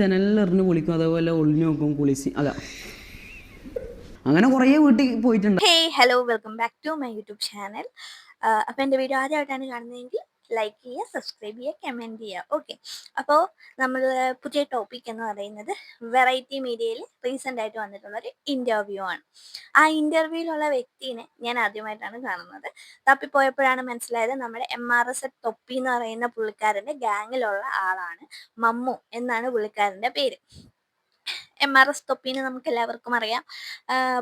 ജനലിൽ എറിഞ്ഞ് പൊളിക്കും അതേപോലെ ഒളിഞ്ഞു നോക്കും കുളിസി അതാ. അങ്ങനെ കുറേ വീട്ടിൽ പോയിട്ടുണ്ട്. Hello welcome back to my YouTube channel അപ്പോൾ എന്റെ വീഡിയോ ആദ്യമായിട്ടാണ് കാണുന്നതെങ്കിൽ ലൈക്ക് ചെയ്യുക സബ്സ്ക്രൈബ് ചെയ്യുക കമന്റ് ചെയ്യുക ഓക്കെ അപ്പോൾ നമ്മൾ പുതിയ ടോപ്പിക് എന്ന് പറയുന്നത് വെറൈറ്റി മീഡിയയിൽ റീസെന്റ് ആയിട്ട് വന്നിട്ടുള്ള ഒരു ഇന്റർവ്യൂ ആണ്. ആ ഇന്റർവ്യൂവിലുള്ള വ്യക്തിനെ ഞാൻ ആദ്യമായിട്ടാണ് കാണുന്നത്. തപ്പിപ്പോയപ്പോഴാണ് മനസ്സിലായത് നമ്മുടെ എം ആർ എസ് തൊപ്പി എന്ന് പറയുന്ന പുള്ളിക്കാരന്റെ ഗാങ്ങിലുള്ള ആളാണ് മമ്മു എന്നാണ് പുള്ളിക്കാരന്റെ പേര്. എം ആർ എസ് തൊപ്പീനെ നമുക്ക് എല്ലാവർക്കും അറിയാം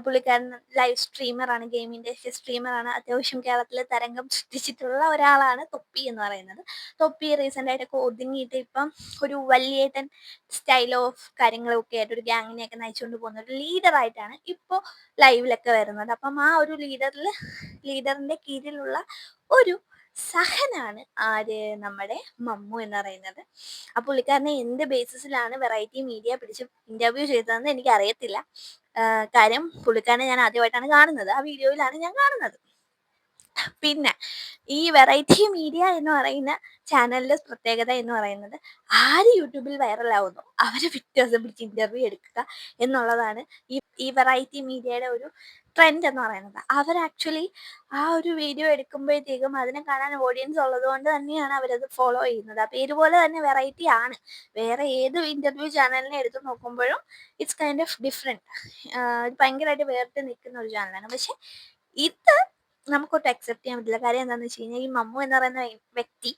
പുള്ളിക്കാരൻ ലൈവ് സ്ട്രീമറാണ് ഗെയിമിന്റെ സ്ട്രീമറാണ് അത്യാവശ്യം കേരളത്തിൽ തരംഗം സൃഷ്ടിച്ചിട്ടുള്ള ഒരാളാണ് തൊപ്പി എന്ന് പറയുന്നത്. തൊപ്പി റീസെന്റ് ആയിട്ടൊക്കെ ഒതുങ്ങിയിട്ട് ഇപ്പം ഒരു വലിയേട്ടൻ സ്റ്റൈൽ ഓഫ് കാര്യങ്ങളൊക്കെ ആയിട്ട് ഒരു ഗ്യാങ്ങിനെയൊക്കെ നയിച്ചുകൊണ്ട് പോകുന്ന ഒരു ലീഡറായിട്ടാണ് ഇപ്പോൾ ലൈവിലൊക്കെ വരുന്നത്. അപ്പം ആ ഒരു ലീഡറിൽ ലീഡറിന്റെ കീഴിലുള്ള ഒരു സഹനാണ് ആര്? നമ്മുടെ മമ്മു എന്ന് പറയുന്നത്. ആ പുള്ളിക്കാരനെ എന്ത് ബേസിസിലാണ് വെറൈറ്റി മീഡിയ പിടിച്ച് ഇന്റർവ്യൂ ചെയ്തതെന്ന് എനിക്ക് അറിയത്തില്ല കാര്യം പുള്ളിക്കാരനെ ഞാൻ ആദ്യമായിട്ടാണ് കാണുന്നത്. ആ വീഡിയോയിലാണ് ഞാൻ കാണുന്നത്. പിന്നെ ഈ വെറൈറ്റി മീഡിയ എന്ന് പറയുന്ന ചാനലിന്റെ പ്രത്യേകത എന്ന് പറയുന്നത് ആര് യൂട്യൂബിൽ വൈറലാവുന്നു അവരെ പിറ്റേഴ്സ് പിടിച്ച് ഇന്റർവ്യൂ എടുക്കുക എന്നുള്ളതാണ് ഈ ഈ വെറൈറ്റി മീഡിയയുടെ ഒരു ട്രെൻഡ് എന്ന് പറയുന്നത്. അവർ ആക്ച്വലി ആ ഒരു വീഡിയോ എടുക്കുമ്പോഴത്തേക്കും അതിനെ കാണാൻ ഓഡിയൻസ് ഉള്ളത് കൊണ്ട് തന്നെയാണ് അവരത് ഫോളോ ചെയ്യുന്നത്. അപ്പം ഇതുപോലെ തന്നെ വെറൈറ്റി ആണ്. വേറെ ഏത് ഇന്റർവ്യൂ ചാനലിനെ എടുത്തു നോക്കുമ്പോഴും ഇറ്റ്സ് കൈൻഡ് ഓഫ് ഡിഫറെന്റ് ഭയങ്കരമായിട്ട് വേറിട്ട് നിൽക്കുന്ന ഒരു ചാനലാണ് പക്ഷെ ഇത് നമുക്കൊട്ട് അക്സെപ്റ്റ് ചെയ്യാൻ പറ്റില്ല. കാര്യം എന്താണെന്ന് വെച്ച് കഴിഞ്ഞാൽ ഈ മമ്മു എന്ന് പറയുന്ന വ്യക്തി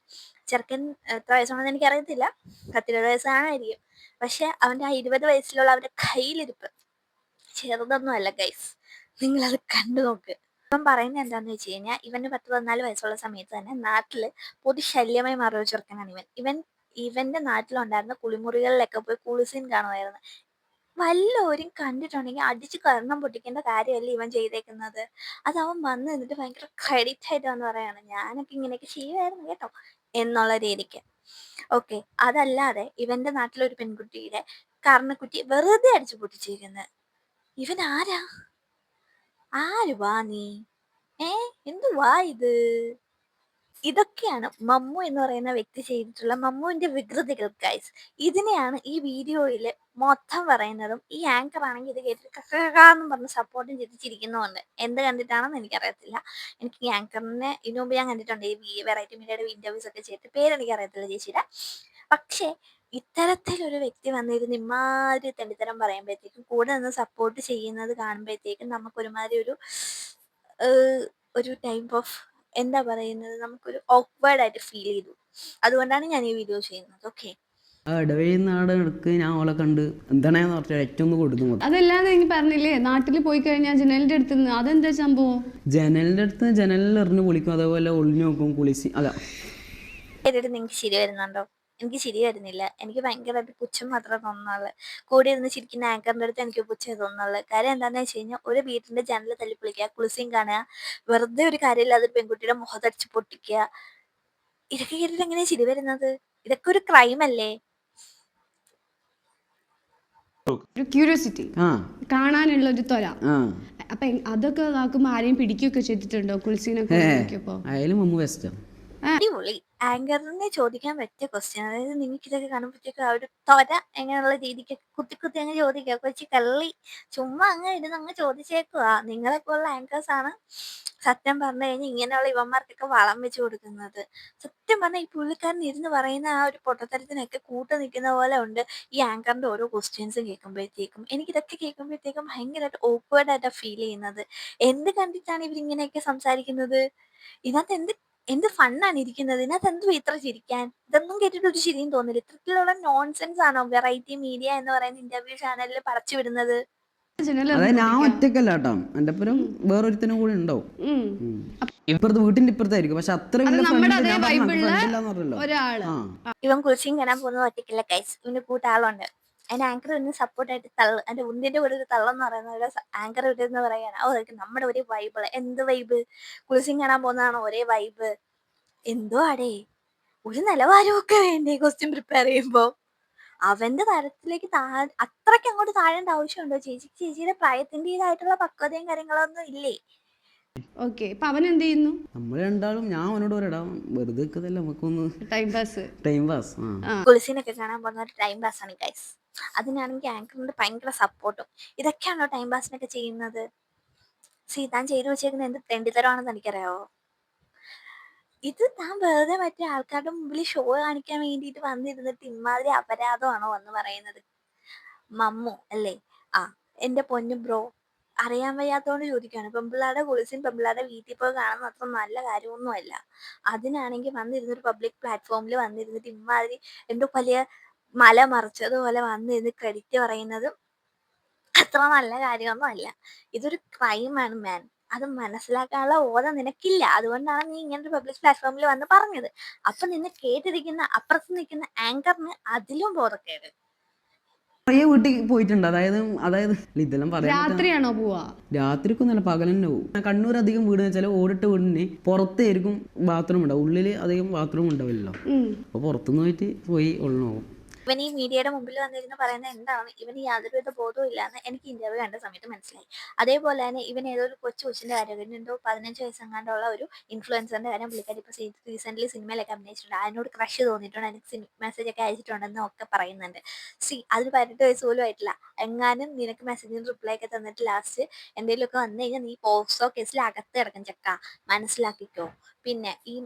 ചെറുക്കൻ എത്ര വയസ്സാണെന്ന് എനിക്ക് അറിയത്തില്ല. പത്തിരുപത് വയസ്സാണായിരിക്കും പക്ഷെ അവന്റെ ആ ഇരുപത് വയസ്സിലുള്ള അവന്റെ കയ്യിലിരിപ്പ് ചെറുതൊന്നും അല്ല ഗൈസ് നിങ്ങളത് കണ്ടു നോക്ക്. ഇപ്പം പറയുന്നത് എന്താണെന്ന് വെച്ച് കഴിഞ്ഞാൽ ഇവന് പത്ത് പതിനാല് വയസ്സുള്ള സമയത്ത് തന്നെ നാട്ടിൽ പൊതുശല്യമായി മാറിയ ചെറുക്കനാണ് ഇവൻ. ഇവൻ ഇവന്റെ നാട്ടിലുണ്ടായിരുന്ന കുളിമുറികളിലൊക്കെ പോയി കുളിസീൻ കാണുമായിരുന്നു. വല്ലവരും കണ്ടിട്ടുണ്ടെങ്കിൽ അടിച്ച് കർണം പൊട്ടിക്കേണ്ട കാര്യമല്ല ഇവൻ ചെയ്തേക്കുന്നത്. അത് അവൻ വന്ന് നിന്നിട്ട് ഭയങ്കര ക്രെഡിറ്റ് ആയിട്ട് വന്ന് പറയാണ്. ഞാനൊക്കെ ഇങ്ങനെയൊക്കെ ചെയ്യുമായിരുന്നു കേട്ടോ എന്നുള്ള രീതിക്ക്. ഓക്കെ അതല്ലാതെ ഇവന്റെ നാട്ടിലൊരു പെൺകുട്ടിയുടെ കർണക്കുട്ടി വെറുതെ അടിച്ചു പൊട്ടിച്ചിരിക്കുന്നത് ഇവൻ ആരാ? ആരുവാ നീ? ഏ? എന്തുവാ ഇത്? ഇതൊക്കെയാണ് മമ്മു എന്ന് പറയുന്ന വ്യക്തി ചെയ്തിട്ടുള്ള മമ്മുവിന്റെ വികൃതികൾ ഗൈസ് ഇതിനെയാണ് ഈ വീഡിയോയിൽ മൊത്തം പറയുന്നതും ഈ ആങ്കർ ആണെങ്കിൽ ഇത് കേട്ടിട്ട് കക്കാന്നും പറഞ്ഞ് സപ്പോർട്ടും ചെയ്ത് ചിരിക്കുന്നുമുണ്ട് എന്ത് കണ്ടിട്ടാണെന്ന് എനിക്കറിയത്തില്ല. എനിക്ക് ഈ ആങ്കറിനെ ഇതിനു ഞാൻ കണ്ടിട്ടുണ്ട് ഈ വെറൈറ്റി മീഡിയയുടെ ഇന്റർവ്യൂസ് ഒക്കെ ചെയ്തിട്ട്. പേരെനിക്ക് അറിയത്തില്ല ചേച്ചിയുടെ. പക്ഷേ ഇത്തരത്തിലൊരു വ്യക്തി വന്നിരുന്ന് ഇമാതിരി തെണ്ടിത്തരം പറയുമ്പോഴത്തേക്കും കൂടെ നിന്ന് സപ്പോർട്ട് ചെയ്യുന്നത് കാണുമ്പോഴത്തേക്കും നമുക്ക് ഒരുമാതിരി ഒരു ഒരു ടൈപ്പ് ഓഫ് എന്താ പറയുന്നത്? നമുക്കൊരു ഓക്വേർഡ് ആയിട്ട് ഫീൽ ചെയ്തു. അതുകൊണ്ടാണ് ഞാൻ ഈ വീഡിയോ ചെയ്യുന്നത്. ഓക്കെ ആ ഇടവഴി നാട് എടുക്ക് ഞാൻ ഓളെ കണ്ട് എന്താണെന്ന് പറഞ്ഞാൽ ഏറ്റവും കൊടുത്തു അതല്ലാതെ എനിക്ക് പറഞ്ഞില്ലേ? നാട്ടിൽ പോയി കഴിഞ്ഞാൽ ജനലിന്റെ അടുത്ത് നിന്ന് അതെന്താ സംഭവം? ജനലിന്റെ അടുത്ത് ജനലിൽ എറിഞ്ഞ് പൊളിക്കും. അതേപോലെ ഒളിഞ്ഞു നോക്കും കുളിസി അല്ല നിങ്ങൾക്ക് ശരി വരുന്നുണ്ടോ? എനിക്ക് ശരി വരുന്നില്ല. എനിക്ക് ഭയങ്കരമായിട്ട് പുച്ഛം മാത്രമേ തോന്നുന്നുള്ളൂ. കൂടെ ഇരുന്ന് ചിരിക്കുന്ന ആങ്കറിന്റെ അടുത്ത് എനിക്ക് പുച്ഛം തോന്നുന്നുള്ളൂ. കാര്യം എന്താണെന്ന് വെച്ച് കഴിഞ്ഞാൽ ഒരു വീട്ടിന്റെ ജനൽ തല്ലി പൊളിക്കുക കുളിസിയും കാണുക വെറുതെ ഒരു കാര്യമില്ലാതെ ഒരു പെൺകുട്ടിയുടെ മുഖത്തടിച്ച് പൊട്ടിക്കുക. ഇതൊക്കെ കേട്ടിട്ട് എങ്ങനെയാ ചിരി വരുന്നത്? ഇതൊക്കെ ഒരു ക്രൈം അല്ലേ? ഒരു ക്യൂരിയോസിറ്റി കാണാനുള്ള ഒരു തൊല അപ്പൊ അതൊക്കെ നോക്കുമ്പോ ആരെയും പിടിക്കുകയൊക്കെ ചെയ്തിട്ടുണ്ടോ? കുളിസീനൊക്കെ അയാലും അടിപൊളി. ആങ്കറിനെ ചോദിക്കാൻ പറ്റിയ ക്വസ്റ്റ്യൻ അതായത് നിങ്ങൾക്ക് ഇതൊക്കെ കാണുമ്പോഴത്തേക്ക് ആ ഒരു തൊര എങ്ങനെയുള്ള രീതിക്ക് കുത്തി കുത്തി അങ്ങ് ചോദിക്കുക കൊച്ചി കള്ളി ചുമ്മാ അങ്ങ് ഇരുന്ന് അങ്ങ് ചോദിച്ചേക്കുവാ. നിങ്ങളെ പോലുള്ള ആങ്കേഴ്സ് ആണ് സത്യം പറഞ്ഞു കഴിഞ്ഞാൽ ഇങ്ങനെയുള്ള ഇവന്മാർക്കൊക്കെ വളം വെച്ച് കൊടുക്കുന്നത്. സത്യം പറഞ്ഞാൽ ഈ പുള്ളിക്കാരൻ ഇരുന്ന് പറയുന്ന ആ ഒരു പൊട്ടത്തരത്തിനൊക്കെ കൂട്ട് നിൽക്കുന്ന പോലെ ഉണ്ട് ഈ ആങ്കറിന്റെ ഓരോ ക്വസ്റ്റ്യൻസ് കേൾക്കുമ്പോഴത്തേക്കും. എനിക്ക് ഇതൊക്കെ കേൾക്കുമ്പോഴത്തേക്കും ഭയങ്കരമായിട്ട് ഓക്വേർഡായിട്ടാണ് ഫീൽ ചെയ്യുന്നത്. എന്ത് കണ്ടിട്ടാണ് ഇവരിങ്ങനെയൊക്കെ സംസാരിക്കുന്നത്? ഇതിനകത്ത് എന്ത് എന്ത് ഫണ്ണാണ് ഇരിക്കുന്നത്? ഇതിനകത്ത് എന്തുവാ ഇത്ര ചിരിക്കാൻ? ഇതൊന്നും കേട്ടിട്ട് ഒരു ശരിയും തോന്നില്ല. ഇത്രത്തിലുള്ള നോൺസെൻസ് ആണോ വെറൈറ്റി മീഡിയ എന്ന് പറയുന്ന ഇന്റർവ്യൂ ചാനലിൽ പടച്ചു വിടുന്നത്? ജനൽ അതായത് ഞാൻ ഒറ്റക്കല്ല കേട്ടോ. എന്റെ ഒപ്പം വേറൊരുത്തനും കൂടി ഉണ്ടാവും. ഇപ്പുറത്ത് വീട്ടിന്റെ ഇപ്പുറത്തായിരിക്കും. പക്ഷെ അത്ര ഇവൻ കുളിച്ചും കാണാൻ പോകുന്നത് ഒറ്റക്കല്ല കൈസ് ഇവന് കൂട്ടാളുണ്ട്. അതിന് ആങ്കർ ഒന്ന് സപ്പോർട്ടായിട്ട് തള്ളു അതിന്റെ ഉന്തിന്റെ കൂടെ ഒരു തള്ളെന്ന് പറയുന്ന ഒരു ആങ്കർ ഇട്ടെന്ന് പറയാണ് ഓ അതൊക്കെ നമ്മുടെ ഒരേ വൈബ് എന്ത് വൈബ് കുളിസിങ് കാണാൻ പോകുന്നതാണോ ഒരേ വൈബ് എന്തോ ആടേ? ഒരു നിലവാരമൊക്കെ വേണ്ടേ ക്വസ്റ്റ്യൻ പ്രിപ്പയർ ചെയ്യുമ്പോൾ അവന്റെ തരത്തിലേക്ക് താഴെ അത്രയ്ക്ക് അങ്ങോട്ട് താഴേണ്ട ആവശ്യമുണ്ടോ? ചേച്ചി ചേച്ചിയുടെ പ്രായത്തിന്റെതായിട്ടുള്ള പക്വതയും കാര്യങ്ങളൊന്നും ഇല്ലേ? ഓക്കെ ഇപ്പൊ അവൻ എന്ത് ചെയ്യുന്നു? നമ്മൾ രണ്ടാളും ഞാൻ അവനോട് പറയടാ വെറുതെ നമുക്കൊന്ന് ടൈം പാസ് ടൈം പാസ് ആ. കുളിസിനൊക്കെ കാണാൻ പോകുന്ന ഒരു ടൈം പാസ് ആണ് ഗൈസ് അതിനാണെങ്കിൽ ആങ്കറിന്റെ ഭയങ്കര സപ്പോർട്ടും. ഇതൊക്കെയാണോ ടൈം പാസിനൊക്കെ ചെയ്യുന്നത്? സീ താൻ ചെയ്തു വെച്ചേക്കുന്നത് എന്ത് തെണ്ടിത്തരമാണെന്ന് എനിക്കറിയാവോ? ഇത് താൻ വെറുതെ മറ്റേ ആൾക്കാരുടെ മുമ്പിൽ ഷോ കാണിക്കാൻ വേണ്ടിയിട്ട് വന്നിരുന്നിട്ട് ഇമാതിരി അപരാധമാണോ എന്ന് പറയുന്നത്. മമ്മു അല്ലേ? ആ എന്റെ പൊന്നു ബ്രോ അറിയാൻ വയ്യാത്തതുകൊണ്ട് ചോദിക്കുകയാണ്. പെമ്പിള്ളാരുടെ കുളിച്ചും പെമ്പിള്ളാരുടെ വീട്ടിൽ പോയി കാണുന്ന അത്ര നല്ല കാര്യമൊന്നുമല്ല. അതിനാണെങ്കിൽ വന്നിരുന്നൊരു പബ്ലിക് പ്ലാറ്റ്ഫോമിൽ വന്നിരുന്നിട്ട് ഇമാതിരി എന്തോ വലിയ മല മറിച്ചതുപോലെ വന്നിരുന്ന് ക്രെഡിറ്റ് പറയുന്നതും അത്ര നല്ല കാര്യമൊന്നും അല്ല. ഇതൊരു ക്രൈമാണ് മാൻ അത് മനസ്സിലാക്കാനുള്ള ബോധം നിനക്കില്ല. അതുകൊണ്ടാണ് നീ ഇങ്ങനൊരു പബ്ലിക് പ്ലാറ്റ്ഫോമിൽ വന്ന് പറഞ്ഞത്. അപ്പൊ നിന്നെ കേട്ടിരിക്കുന്ന അപ്പുറത്ത് നിൽക്കുന്ന ആങ്കറിന് അതിലും ബോധക്കേട്. കുറേ വീട്ടിൽ പോയിട്ടുണ്ട്. അതായത് അതായത് ഇതെല്ലാം പറയാൻ രാത്രിയാണോ പോവാ? രാത്രിക്കൊന്നല്ല പകൽ തന്നെ പോകും കണ്ണൂർ അധികം വീട് എന്ന് വെച്ചാൽ ഓടിട്ട വീടിന് പുറത്തായിരിക്കും ബാത്റൂം ഉണ്ടാവും. ഉള്ളിൽ അധികം ബാത്റൂം ഉണ്ടാവില്ലല്ലോ. അപ്പൊ അപ്പോൾ പുറത്തുനിന്ന് പോയിട്ട് പോയി ഉള്ളു. പോകും ഇവൻ ഈ മീഡിയയുടെ മുമ്പിൽ വന്നിരുന്ന് പറയുന്നത് എന്താണ്? ഇവന് യാതൊരുവിധ ബോധവും ഇല്ലാന്ന് എനിക്ക് ഇന്റർവ്യൂ കണ്ട സമയത്ത് മനസ്സിലായി. അതേപോലെ തന്നെ ഇവൻ ഏതോ ഒരു കൊച്ചു കൊച്ചിന്റെ കാര്യം എന്തോ പതിനഞ്ച് വയസ്സെങ്ങാണ്ടുള്ള ഒരു ഇൻഫ്ലുവൻസറിന്റെ കാര്യം പുള്ളിക്കാരി ഇപ്പൊ റീസെന്റ് സിനിമയിലൊക്കെ അഭിനയിച്ചിട്ടുണ്ട്. അതിനോട് ക്രഷ് തോന്നിയിട്ടുണ്ട്. എനിക്ക് മെസ്സേജ് ഒക്കെ അയച്ചിട്ടുണ്ടെന്നും ഒക്കെ പറയുന്നുണ്ട്. സി അതിന് പതിനെട്ട് വയസ്സ് പോലും ആയിട്ടില്ല. എങ്ങാനും നിനക്ക് മെസ്സേജിന് റിപ്ലൈ ഒക്കെ തന്നിട്ട് ലാസ്റ്റ് എന്തെങ്കിലുമൊക്കെ വന്നു കഴിഞ്ഞാൽ നീ പോക്സോ കേസിൽ അകത്ത് കിടക്കും ചക്ക. മനസ്സിലാക്കിക്കോ. പിന്നെ ഈ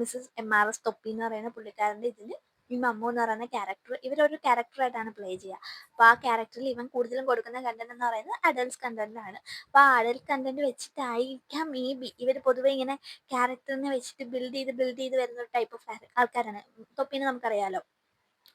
മിസ്സസ് എം ആർ എസ് തൊപ്പി എന്ന് പറയുന്ന പുള്ളിക്കാരന്റെ ഇതിന് ഈ മമ്മു എന്ന് പറയുന്ന ക്യാരക്ടർ ഇവരൊരു ക്യാരക്ടറായിട്ടാണ് പ്ലേ ചെയ്യുക. അപ്പോൾ ആ ക്യാരക്ടറിൽ ഇവൻ കൂടുതലും കൊടുക്കുന്ന കണ്ടന്റ് എന്ന് പറയുന്നത് അഡൽട്സ് കണ്ടന്റ് ആണ്. അപ്പോൾ ആ അഡൽട്ട് കണ്ടന്റ് വെച്ചിട്ടായിരിക്കാം മേ ബി ഇവർ പൊതുവെ ഇങ്ങനെ ക്യാരക്ടറിനെ വെച്ചിട്ട് ബിൽഡ് ചെയ്ത് ബിൽഡ് ചെയ്ത് വരുന്ന ഒരു ടൈപ്പ് ഓഫ് ആൾക്കാരാണ്. തൊപ്പിനെ നമുക്കറിയാലോ.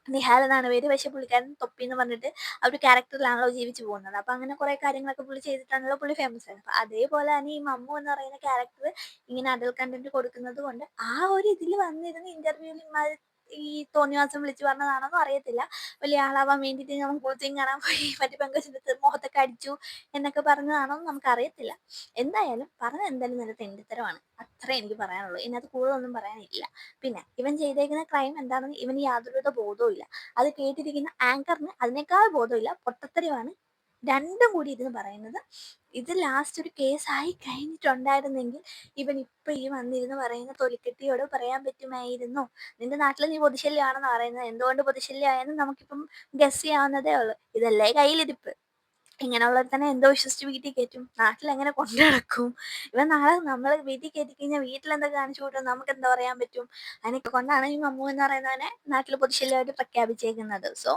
നിഹാൽ എന്നാണ് പേര്. പക്ഷെ പുള്ളിക്കാരൻ തൊപ്പി എന്ന് പറഞ്ഞിട്ട് ആ ഒരു ക്യാരക്ടറിലാണല്ലോ ജീവിച്ചു പോകുന്നത്. അപ്പൊ അങ്ങനെ കുറെ കാര്യങ്ങളൊക്കെ പുള്ളി ചെയ്തിട്ടാണല്ലോ പുള്ളി ഫേമസ് ആണ്. അപ്പൊ അതേപോലെ തന്നെ ഈ മമ്മു എന്ന് പറയുന്ന ക്യാരക്ടർ ഇങ്ങനെ അഡൽ കണ്ടന്റ് കൊടുക്കുന്നത് കൊണ്ട് ആ ഒരു ഇതിൽ വന്നിരുന്ന ഇന്റർവ്യൂവിൽ ഈ തോന്നിവാസം വിളിച്ചു പറഞ്ഞതാണെന്നോ അറിയത്തില്ല. വലിയ ആളാവാൻ വേണ്ടിയിട്ട് നമ്മൾ കുളിച്ചും കാണാൻ പോയി. മറ്റു പെങ്കച്ചിന്റെ മുഖത്തൊക്കെ അടിച്ചു എന്നൊക്കെ പറഞ്ഞതാണോ നമുക്ക് അറിയത്തില്ല എന്തായാലും പറഞ്ഞത് എന്തായാലും നല്ല തെണ്ടിത്തരമാണ്. അത്രേ എനിക്ക് പറയാനുള്ളൂ. ഇതിനകത്ത് കൂടുതലൊന്നും പറയാനില്ല. പിന്നെ ഇവൻ ചെയ്തേക്കുന്ന ക്രൈം എന്താണെന്ന് ഇവന് യാതൊരുവിധ ബോധവും ഇല്ല അത് കേട്ടിരിക്കുന്ന ആങ്കറിന് അതിനേക്കാൾ ബോധമില്ല പൊട്ടത്തരമാണ് രണ്ടും കൂടി ഇരുന്ന് പറയുന്നത് ഇത് ലാസ്റ്റ് ഒരു കേസായി കഴിഞ്ഞിട്ടുണ്ടായിരുന്നെങ്കിൽ ഇവൻ ഇപ്പൊ ഈ വന്നിരുന്ന് പറയുന്ന തൊലിക്കെട്ടിയോട് പറയാൻ പറ്റുമായിരുന്നു. നിന്റെ നാട്ടിൽ നീ പൊതുശല്യമാണെന്ന് പറയുന്നത്. എന്തുകൊണ്ട് പൊതുശല്യമായെന്ന് നമുക്കിപ്പം ഗസ് ചെയ്യാവുന്നതേ ഉള്ളൂ. ഇതല്ലേ കയ്യിലിരിപ്പ്. ഇങ്ങനെയുള്ളവർ തന്നെ എന്തോ വിശ്വസിച്ച് വീട്ടിൽ കയറ്റും. നാട്ടിൽ എങ്ങനെ കൊണ്ടു നടക്കും? ഇവൻ നാളെ നമ്മൾ വീട്ടിൽ കയറ്റി കഴിഞ്ഞാൽ വീട്ടിൽ എന്താ കാണിച്ചു കൂട്ടും നമുക്ക് എന്താ പറയാൻ പറ്റും? അതിനൊക്കെ കൊണ്ടാണ് ഈ മമ്മു എന്ന് പറയുന്നവനെ നാട്ടിൽ പൊതുശല്യമായിട്ട് പ്രഖ്യാപിച്ചേക്കുന്നത്. സോ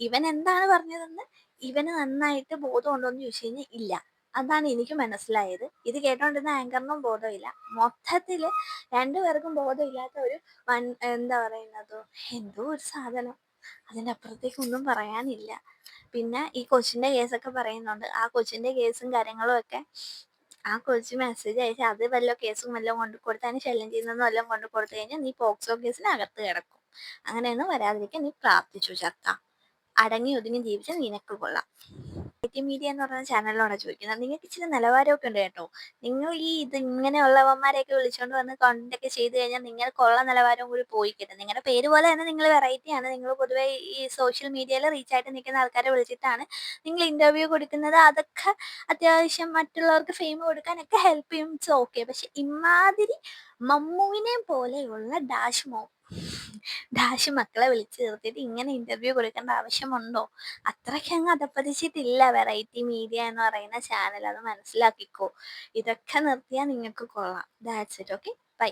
ഇവൻ എന്താണ് പറഞ്ഞതെന്ന് ഇവന് നന്നായിട്ട് ബോധമുണ്ടോ എന്ന് ചോദിച്ചു കഴിഞ്ഞാൽ ഇല്ല. അതാണ് എനിക്ക് മനസ്സിലായത്. ഇത് കേട്ടോണ്ടിരുന്ന ആങ്കറിനും ബോധമില്ല. മൊത്തത്തിൽ രണ്ടുപേർക്കും ബോധമില്ലാത്ത ഒരു വൺ എന്താ പറയുന്നത് എന്തോ ഒരു സാധനം. അതിന്റെ അപ്പുറത്തേക്ക് ഒന്നും പറയാനില്ല. പിന്നെ ഈ കൊച്ചിന്റെ കേസൊക്കെ പറയുന്നുണ്ട്. ആ കൊച്ചിന്റെ കേസും കാര്യങ്ങളും ഒക്കെ ആ കൊച്ച് മെസ്സേജ് അയച്ച് അത് വല്ല കേസും വല്ലതും കൊണ്ടു കൊടുത്ത് അതിന് ശല്യം ചെയ്യുന്നതും വല്ലതും കൊണ്ടു കൊടുത്തു കഴിഞ്ഞാൽ നീ പോക്സോ കേസിന് അകത്ത് കിടക്കും. അങ്ങനെയൊന്നും വരാതിരിക്കാൻ നീ പ്രാർത്ഥിച്ചു ചക്ക അടങ്ങി ഒതുങ്ങി ജീവിച്ച നിനക്ക് കൊള്ളാം. മീഡിയ എന്ന് പറയുന്ന ചാനലിലാണ് ചോദിക്കുന്നത്. നിങ്ങൾക്ക് ഇച്ചിരി നിലവാരമൊക്കെ ഉണ്ട് കേട്ടോ. നിങ്ങൾ ഈ ഇത് ഇങ്ങനെയുള്ളവന്മാരെയൊക്കെ വിളിച്ചുകൊണ്ട് വന്ന് കണ്ടന്റ് ഒക്കെ ചെയ്ത് കഴിഞ്ഞാൽ നിങ്ങൾക്കുള്ള നിലവാരവും കൂടി പോയി കിട്ടും. നിങ്ങളുടെ പേര് പോലെ തന്നെ നിങ്ങൾ വെറൈറ്റി ആണ്. നിങ്ങൾ പൊതുവേ ഈ സോഷ്യൽ മീഡിയയിൽ റീച്ച് ആയിട്ട് നിൽക്കുന്ന ആൾക്കാരെ വിളിച്ചിട്ടാണ് നിങ്ങൾ ഇന്റർവ്യൂ കൊടുക്കുന്നത്. അതൊക്കെ അത്യാവശ്യം മറ്റുള്ളവർക്ക് ഫെയിം കൊടുക്കാനൊക്കെ ഹെൽപ്പ് ചെയ്യും. ഇറ്റ്സ് ഓക്കെ പക്ഷെ ഇമാതിരി മമ്മുവിനെ പോലെയുള്ള ഡാഷ് മോ ഡാഷ് മക്കളെ വിളിച്ചു നിർത്തിയിട്ട് ഇങ്ങനെ ഇന്റർവ്യൂ കൊടുക്കേണ്ട ആവശ്യമുണ്ടോ? അത്രയ്ക്ക് അങ്ങ് അതപ്പതിച്ചിട്ടില്ല വെറൈറ്റി മീഡിയ എന്ന് പറയുന്ന ചാനൽ അത് മനസ്സിലാക്കിക്കോ. ഇതൊക്കെ നിർത്തിയാൽ നിങ്ങൾക്ക് കൊള്ളാം. That's it okay bye